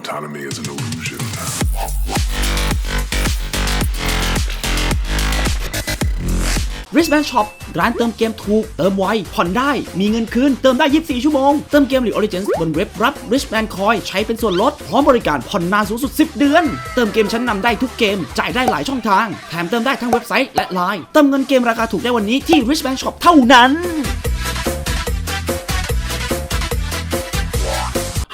Autonomy is an illusion. r i c h m a n Shop ร้านเติมเกมถูก เติมไว ผ่อนได้ มีเงินคืน เติมได้ 24 ชั่วโมง เติมเกม League Origins บนเว็บรับ Rich Man Coin ใช้เป็นส่วนลด พร้อมบริการผ่อนนานสูงสุด 10 เดือน เติมเกมชั้นนำได้ทุกเกม จ่ายได้หลายช่องทาง แถมเติมได้ทั้งเว็บไซต์และไลน์เติมเงินเกมราคาถูกได้วันนี้ที่ Rich Man Shop เท่านั้น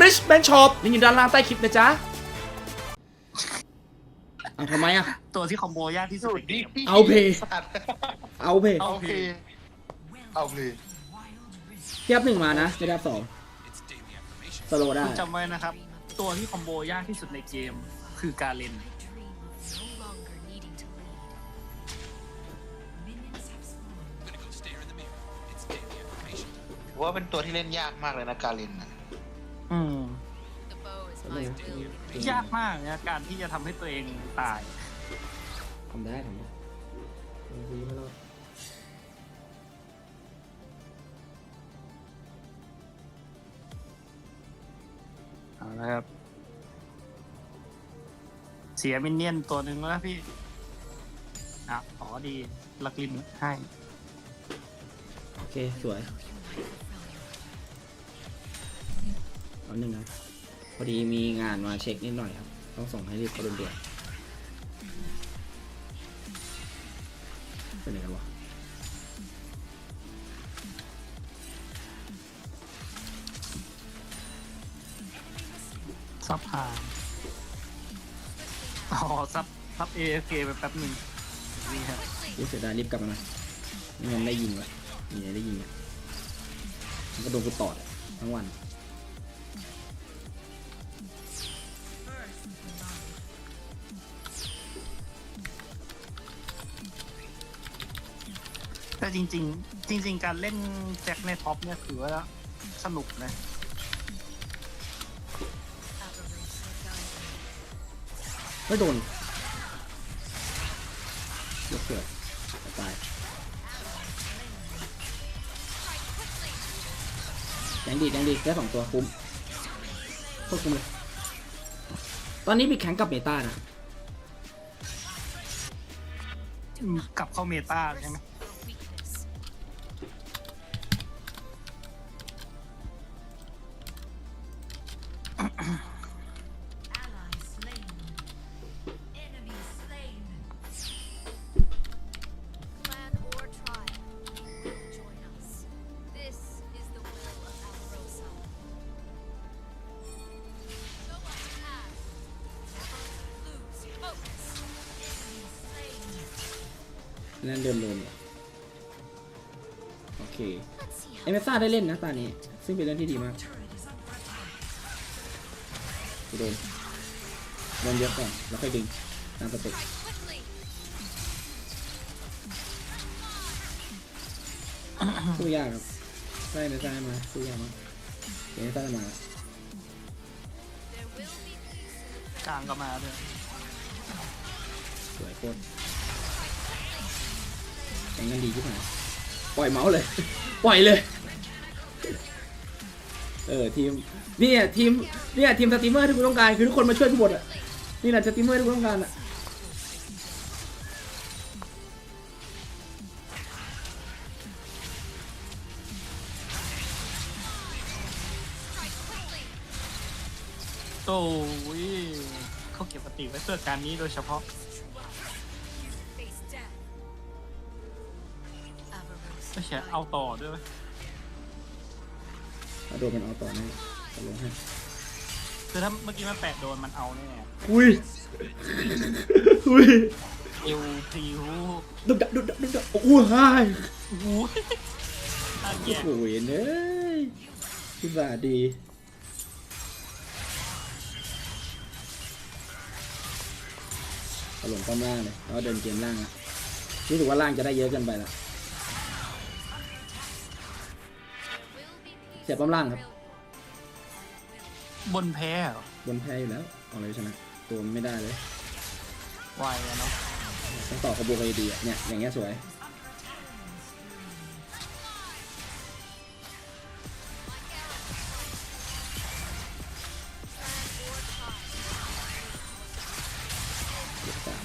richman shop ลิงก์อยู่ด้านล่างใต้คลิปนะจ๊ะเอาทำไมอะ ตัวที่คอมโบยากที่สุดในเกมเอาเพย์สัตว์เอาเพย์เอาเพลเอาเพลเทียบหนึ่งมานะจะได้สองสโลว์ได้คุณจำไว้นะครับ ตัวที่คอมโบยากที่สุดในเกมคือการเล่น no longer needing to lead. Minions have spawned. ว่าเป็นตัวที่เล่นยากมากเลยนะการเล่นน่ะ อืม The bow is my will. ยากมากนะการที่จะทำให้ตัวเองตาย ทำได้ทำได้ดีไม่รอดเอาละครับ เสียมินเนี่ยนตัวหนึ่งแล้วพี่อะอ๋อดีลักลินให้ โอเค สวยเอาหนึ่งนะพอดีมีงานมาเช็คนิดหน่อยครับ ต้องส่งให้รีบเขาด่วนๆเป็นไงกันวะซับหางอ๋อซับซับเอฟเไปแป๊บหนึ่งนี่ครับรู้เสียดายรีบกลับมาหน่อยไม่งั้นได้ยิงวะมีอะไรได้ยิงอะมันก็โดนกูตอดอะทั้งวัน แต่จริง ๆ จริง ๆ การเล่นแจ็คในท็อปเนี่ยถือว่าสนุกนะ ไม่โดนยกเสือตายยังดียังดีได้สองตัวคุ้มโคตรคุ้มเลย ตอนนี้มีแข่งกับเมตานะ กลับเข้าเมตาใช่ไหม นั่นเดิมโดนเหรอโอเค Let's see เอเมซ่าได้เล่นนะตอนนี้ ซึ่งเป็นเรื่องที่ดีมากกูโดนโดนเยอะก่อนแล้วค่อยดึงตามสเต็ป quickly. สู้ยากครับได้เอเมซ่ามาสู้ยากมากเอเมซ่ามา There will be peace in the กลางก็มาด้วยสวยโคตร แข่งกันดีที่ไหนปล่อยเมาส์เลย ปล่อยเลย เออทีมเนี่ยทีมเนี่ยทีมสตรีมเมอร์ที่กูต้องการคือทุกคนมาช่วยกูหมดอะนี่แหละสตรีมเมอร์ที่กูต้องการอะโอ้ยเขาเก็บปฏิไว้เพื่อการนี้โดยเฉพาะ ไม่ใช่เอาต่อด้วยเอาโดนมันเอาต่อแน่จะลงให้คือถ้าเมื่อกี้มันแปะโดนมันเอาแน่อุ้ยอุ้ยเอวพริวดุดดักดุดดักดุดดักโอ้ยหายโอ้โหน่าแย่โอ้ยเนยพิบาดีเอาลงป้อมล่างเลยแล้วเดินเกมล่างอะรู้สึกว่าล่างจะได้เยอะเกินไปละ เสียป้อมล่างครับ บนแพ้เหรอบนแพ้อยู่แล้วเอาเลยชนะตัวมันไม่ได้เลย ไวอะเนาะต้องต่อขบวนกันดีๆอะเนี่ยอย่างเงี้ยสวยสาม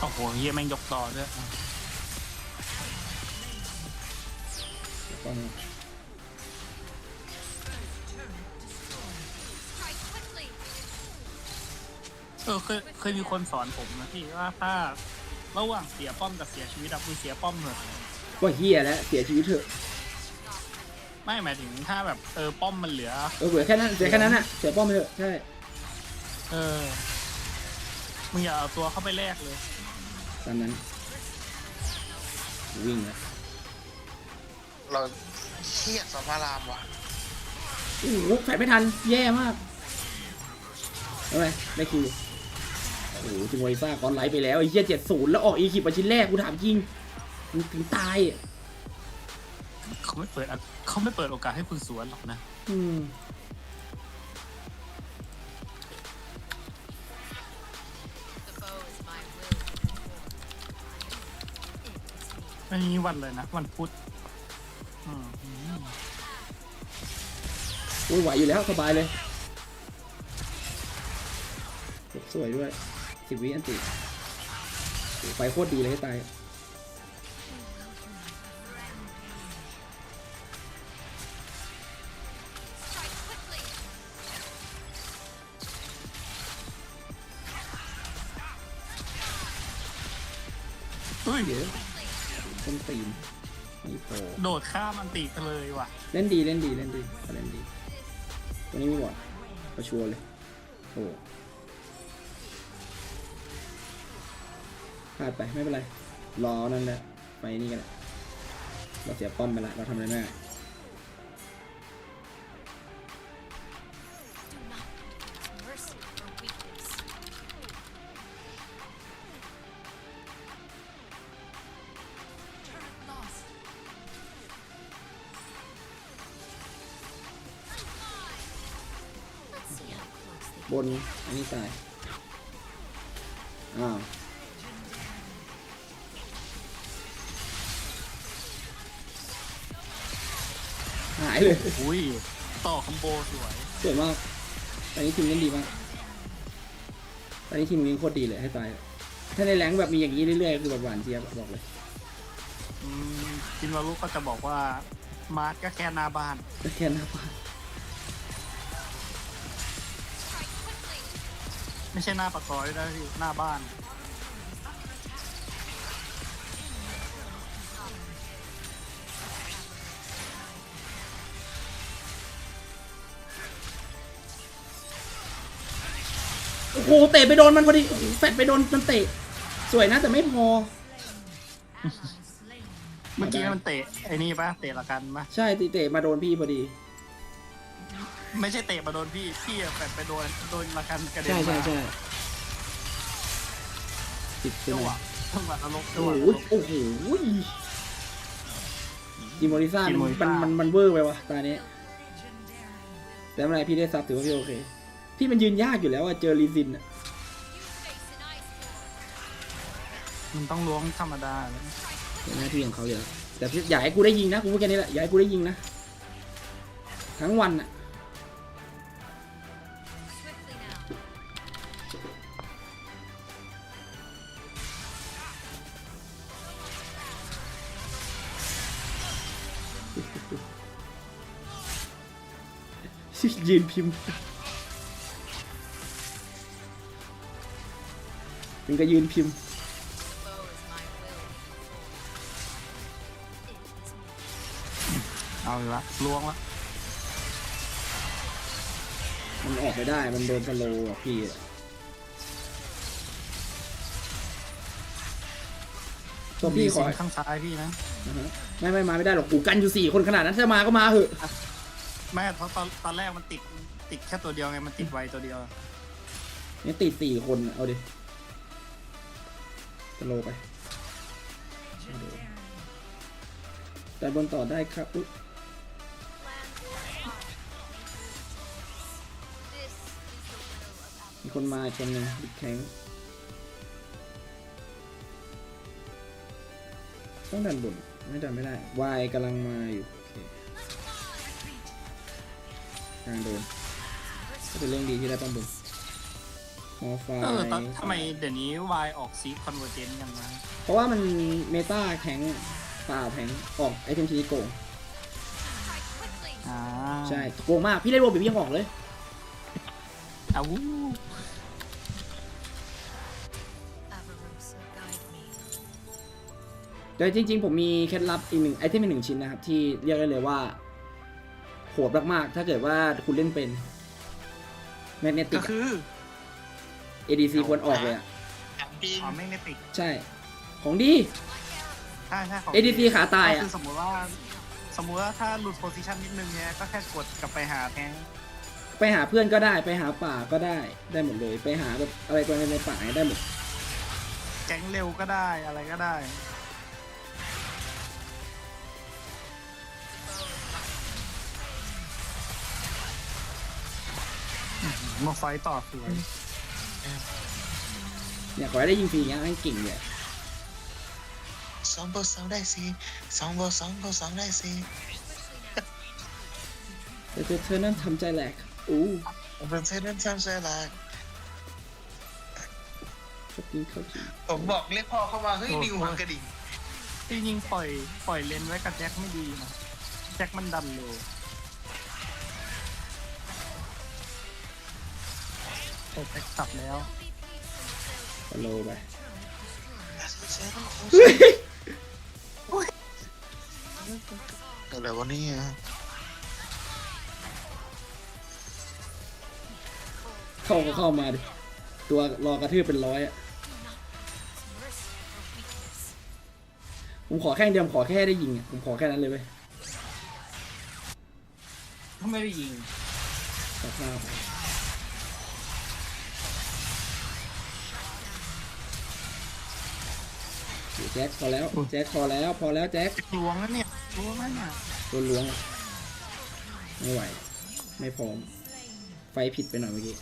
โอ้โหเฮียแม่งยกต่อด้วยแล้ว เออเคยเคยมีคนสอนผมนะพี่ว่าถ้าระหว่างเสียป้อมกับเสียชีวิตอะคุณเสียป้อมเถอะก็เฮียแล้วเสียชีวิตเถอะไม่หมายถึงถ้าแบบเออป้อมมันเหลือ เออเหลือแค่นั้นเสียแค่นั้นอะเสียป้อมไปเถอะใช่เออมึงอย่าเอาตัวเข้าไปแลกเลยตามนั้น วิ่งแล้วเราเครียดสมารามว่ะโอ้โหแฝดไม่ทันแย่มากเอาไงได้คิว โอ้โหจิงไวซ่าก้อนไลท์ไปแล้วไอ้เหี้ยเจ็ดศูนย์แล้วออกอีคิปมาชิ้นแรกกูถามจริงมึงถึงตายอะเขาไม่เปิดอะเขาไม่เปิดโอกาสให้คุณสวนหรอกนะ อืม The bow is my will. ไม่มีวันเลยนะ วันพุธอืมโอ้ยไหวอยู่แล้วสบายเลย สวยด้วย สิบวิอันติโอ้โหไฟโคตรดีเลยให้ตาย Strike quickly. เฮ้ยเดี๋ยวต้นตีนนี่โปรโดดข้ามอันติไปเลยว่ะ เล่นดีเล่นดีเล่นดีเขาเล่นดี ตัวนี้มีบอดประชัวร์เลย โอ้ พลาดไปไม่เป็นไร รอนั่นแหละไปนี่กันแหละเราเสียป้อมไปละเราทำอะไรไม่ได้ Do not use mercy for weakness. บนอันนี้ตาย อ้าว หายเลยอุ้ยต่อคอมโบสวยสวยมากตอนนี้ทีมเล่นดีมากตอนนี้ทีมวิ่งโคตรดีเลยให้ตาย ถ้าในแรงค์แบบมีอย่างนี้เรื่อยๆคือแบบหวานเจี๊ยบอะบอกเลยอืมจินวารุก็จะบอกว่า มาร์ทก็แค่หน้าบ้าน ก็แค่หน้าบ้าน Strike quickly. ไม่ใช่หน้าปากซอยนะพี่หน้าบ้าน โอ้โหเตะไปโดนมันพอดีโอ้โหแฟดไปโดนมันเตะ สวยนะแต่ไม่พอ เมื่อกี้มันเตะไอ้นี่ปะเตะละกันปะใช่ตีเตะมาโดนพี่พอดี ไม่ใช่เตะมาโดนพี่พี่อะแฟดไปโดนโดนละกันกระเด็นใช่ใช่มาใช่ติดไปจังหหน่อวะยจังหวะนรกจัโอ้งหโหวะนรก โอ้โหจิมโมริซ่าจิมโมมันริซ่ามันมันเวอร์ไปวะตานี้แต่ไม่เป็นไรพี่ได้ซับถือว่าพี่โอเค พี่มันยืนยากอยู่แล้วอะเจอลีซินอะ You face an ice storm. มันต้องล้วงธรรมดาเลยเป็นหน้าที่ของเขาอยู่แล้วแต่พี่อย่าให้กูได้ยิงนะกูพูดแค่นี้แหละอย่าให้กูได้ยิงนะทั้งวันอะ Swiftly now. ยืนพิมพ์ ก็ยืนพิมพ์ The bow is my will. อีกละล้วงละมันออกไม่ได้ มันโดนสโลว์อะพี่ตัวพี่ขอมีสิงข้างซ้ายพี่นะนะฮะไม่ไม่มาไม่ได้หรอกกูกันอยู่สี่คนขนาดนั้นถ้ามาก็มาเหอะ แม่เพราะตอนตอนแรกมันติดติดแค่ตัวเดียวไงมันติดไวตัวเดียว นี่ติดสี่คนอะเอาดิ สโลว์ไปแต่บนต่อได้ครับอุ๊ย Plan war. This is the will of มีคนมาอีกคนหนึ่งบิ๊กแข็งต้องดันบนไม่ดันไม่ได้วายกำลังมาอยู่โอเคกลางโดนก็เป็นเรื่องดีที่ได้ป้อมบน ฮอไฟเออตอนทำไมเดี๋ยวนี้วายออกซีคอนเวอร์เจนกันมาเพราะว่ามันเมตาแข็งป่าแข็งออกไอเทมชีโกง Strike quickly. อ่าใช่โกงมากพี่เล่นโรบิพี่ยังออกเลยอาวู Avarosa, guide me. แต่จริง ๆ ผมมีเคล็ดลับอีกหนึ่งไอเทมอีกหนึ่งชิ้นนะครับ ที่เรียกได้เลยว่าโหดมากๆ ถ้าเกิดว่าคุณเล่นเป็นแมกเนติก็กคือ ADC ควรออกเลยอะอย่างจริงอ๋อไม่ได้ติดใช่ ของดี ใช่ใช่ของ ADC ขาตายก็อะ คือสมมติว่า สมมุติว่าถ้าหลุดโพซิชันนิดนึงเนี้ยก็แค่กดกลับไปหาแทงไปหาเพื่อนก็ได้ ไปหาป่าก็ได้ ได้หมดเลย ไปหาแบบอะไรตัวในป่าได้หมด แก๊งเร็วก็ได้อะไรก็ได้ มาไฟต์ต่อสวย เนี่ยขอให้ได้ยิงฟรีอย่างเงี้ยให้เก่งเนี่ยสองบวกสองได้สี่สองบวกสองบวกสองได้สี่แต่เธอเธอนั้นทำใจแหลกอู้เป็นเซนนั้นซ้ำเซลาชอบกินข้าวจีผมบอกเรียกพ่อเข้ามาเฮ้ยนิวหันกระดิ่งจริงๆปล่อยปล่อยเลนไว้กับแจ็คไม่ดีนะแจ็คมันดันเร็ว แต่แจ็คสับแล้วสโลว์ไปอะไรวะเนี่ยเข้าก็เข้ามาดิ ตัวรอกระทืบเป็นร้อยอะ ผมขอแค่เดียวผมขอแค่ได้ยิงอะผมขอแค่นั้นเลยเว้ยถ้าไม่ได้ยิง ตัดหน้าไป จ็คพอแล้ว แจ็คพอแล้ว พอแล้วแจ็คล้วงแล้วเนี่ยล้วงแล้วเนี่ยโดนล้วงอะไม่ไหว ไม่พร้อม ไฟผิดไปหน่อยเมื่อกี้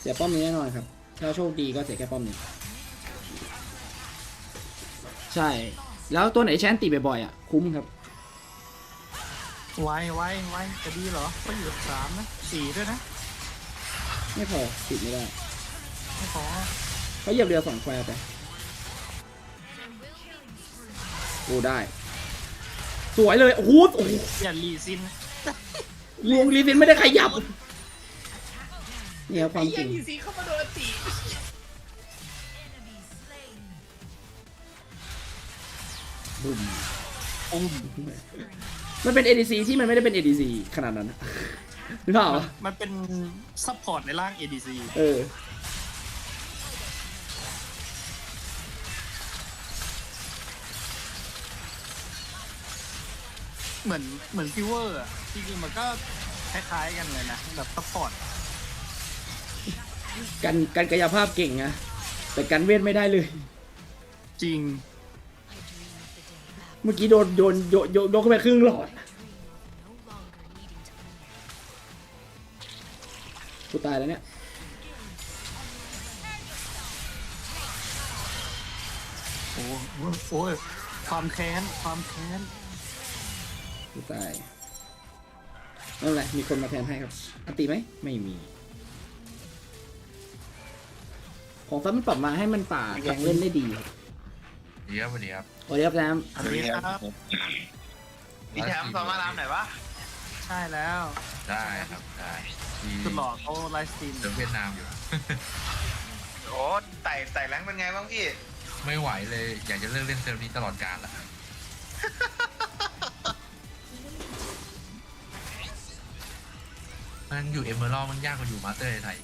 เสียป้อมนี้แน่นอนครับ ถ้าโชคดีก็เสียแค่ป้อมนี้ ใช่ แล้วตัวไหนแชนตีบ่อยๆอะ คุ้มครับ ไวไวไวจะดีเหรอก็อยู่สามนะสี่ด้วยนะไม่พอติดไม่ได้ไม่ขอเขาเหยียบเรือสองแควไปโอ้ได้ สวยเลย โอ้โหโอ้โหอย่ารีซินลวงรีเซนไม่ได้ขยับ เนี่ยความจริงรีซินเข้ามาโดนตีบุ้มอุ้ม มันเป็น ADC ที่มันไม่ได้เป็น ADC ขนาดนั้นอะนึกภาพปะมันเป็นซัพพอร์ตในร่าง ADC เออ เหมือนเหมือนฟิวเวอร์อะจริงๆมันก็คล้ายๆกันเลยนะ แบบซัพพอร์ตกันกันกายภาพเก่งนะแต่กันเวทไม่ได้เลย จริง เมื่อกี้โดนโยนโยนโยนโดนเข้าไปครึ่งหลอดกูตายแล้วเนี่ยโอ้โหโอ้ยความแค้น ความแค้น กูตายไม่เป็นไรมีคนมาแทนให้ครับอันติไหมไม่มี ของซับมันปรับมาให้มันป่าแข่งเล่นได้ดีครับ ดีครับสวัสดีครับสวัสดีครับแซมอันนี้ครับพี่แถมสอนมารามไหนอยวะ ใช่แล้วได้ครับได้ที่สุดหล่อเขาไลฟ์สตรีมเดิมเวียดนามอยู่ โอ้ไต่ไต่แรงเป็นไงบ้างพี่ ไม่ไหวเลยอยากจะเลิกเล่นเซิร์ฟนี้ตลอดกาลละมันอยู่เอเมอรัลมันยากกว่าอยู่มาสเตอร์ในไทย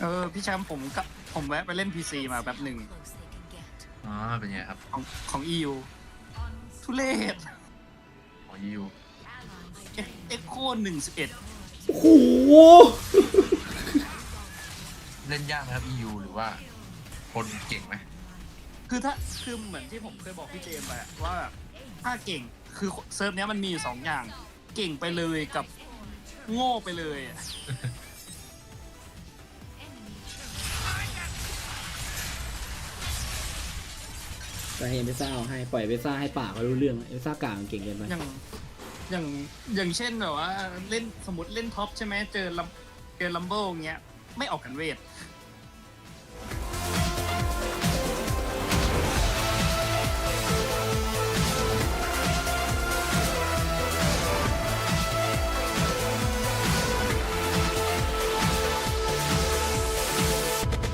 เออ พี่แชมป์ผมกับผมแวะไปเล่น PC มาแบบหนึ่ง อ๋อเป็นไงครับของของ EU ทุเรศของยู เอ็กโคหนึ่งสิบเอ็ดโอ้โหเล่นยากไหมครับ EU หรือว่า คนเก่งไหมคือถ้าคือเหมือนที่ผมเคยบอกพี่เจมส์ไปอะว่าแบบถ้าเก่งคือเซิร์ฟเนี้ยมันมีอยู่สองอย่าง เก่งไปเลยกับโง่ไปเลยอะ จะให้เอเมซ่าเอาให้ปล่อยเอเมซ่าให้ป่ากเขารู้เรื่องเอเมซ่ากลางเก่งเกินไปอย่างอย่างอย่างเช่นแบบว่าเล่นสมมติเล่นท็อปใช่ไหมเจอลัมเจอลัมเบิลเงี้ยไม่ออกกันเวท